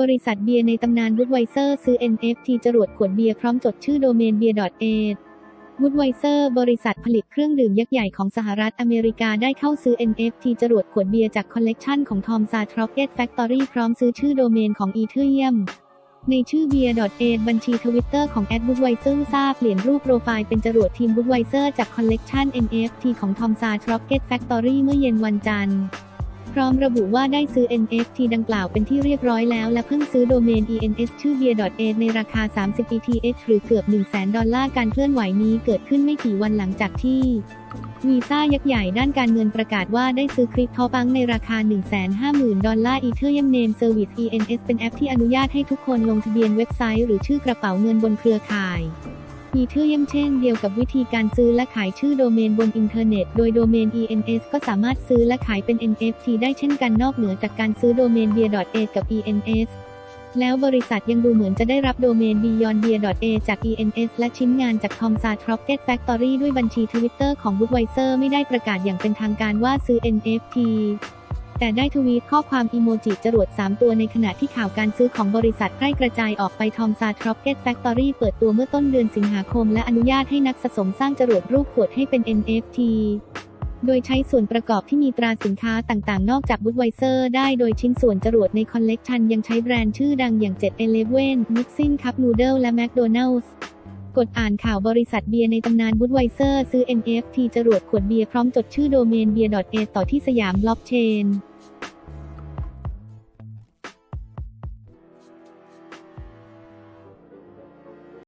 บริษัทเบียร์ในตำนานวูดไวเซอร์ซื้อ NFT จรวดขวดเบียร์พร้อมจดชื่อโดเมนเบียร์ a วูดไวเซอร์บริษัทผลิตเครื่องดื่มยักษ์ใหญ่ของสหรัฐอเมริกาได้เข้าซื้อ NFT จรวดขวดเบียร์จากคอลเลกชันของทอมซาทร็อกเก็ตแฟคทอรี่พร้อมซื้อชื่อโดเมนของอีเทเรียมในชื่อ b e e r a บัญชีทวิตเตอร์ของแอด w ูดไวเซอร์ทราบเปลี่ยนรูปโปรไฟล์เป็นจรวดทีม w ูดไวเซอร์จากคอลเลกชัน NFT ของทอมซาทร็อกเก็ตแฟคทอรี่เมื่อเย็นวันจันทร์ พร้อมระบุว่าได้ซื้อ NFT ดังกล่าวเป็นที่เรียบร้อยแล้ว และเพิ่งซื้อโดเมน ENS ชื่อ b e e r a ในราคา 30 ETH หรือเกือบ 100,000 ดอลลาร์ การเคลื่อนไหวนี้เกิดขึ้นไม่กี่วันหลังจากที่วีซ่ายักษ์ใหญ่ด้านการเงินประกาศว่าได้ซื้อคริปโตปังในราคา 150,000 ดอลลาร์อีเทเรียมเนมเซอร์วิส ENS เป็นแอปที่อนุญาตให้ทุกคนลงทะเบียนเว็บไซต์ หรือชื่อกระเป๋าเงินบนเครือข่าย อีเทเรียมเช่นเดียวกับวิธีการซื้อและขายชื่อโดเมนบนอินเทอร์เน็ต โดยโดเมน ENS ก็สามารถซื้อและขายเป็น NFT ได้เช่นกันนอกเหนือจากการซื้อโดเมน b e e r a กับ ENS แล้วบริษัทยังดูเหมือนจะได้รับโดเมน Beyond Beer A จาก ENS และชิ้นงานจาก Tom s a t r o c k e t Factory ด้วยบัญชีทวิตเตอร์ของ Budweiser ไม่ได้ประกาศอย่างเป็นทางการว่าซื้อ NFT แต่ได้ทวีตข้อความอีโมจิจรวด 3 ตัวในขณะที่ข่าวการซื้อของบริษัทใกล้กระจายออกไป Tom s a t r o c k e t Factory เปิดตัวเมื่อต้นเดือนสิงหาคม และอนุญาตให้นักสะสมสร้างจรวดรูปขวดให้เป็น NFT โดยใช้ส่วนประกอบที่มีตราสินค้าต่างๆ นอกจาก Budweiser ได้โดยชิ้นส่วนจรวดในคอลเลกชันยังใช้แบรนด์ชื่อดังอย่าง 7-Eleven, Mixing Cup Noodle และ McDonald's กดอ่านข่าวบริษัทเบียร์ในตำนาน Budweiser ซื้อ NFT จรวดขวดเบียร์พร้อมจดชื่อโดเมน beer.a ต่อที่สยามบล็อกเชน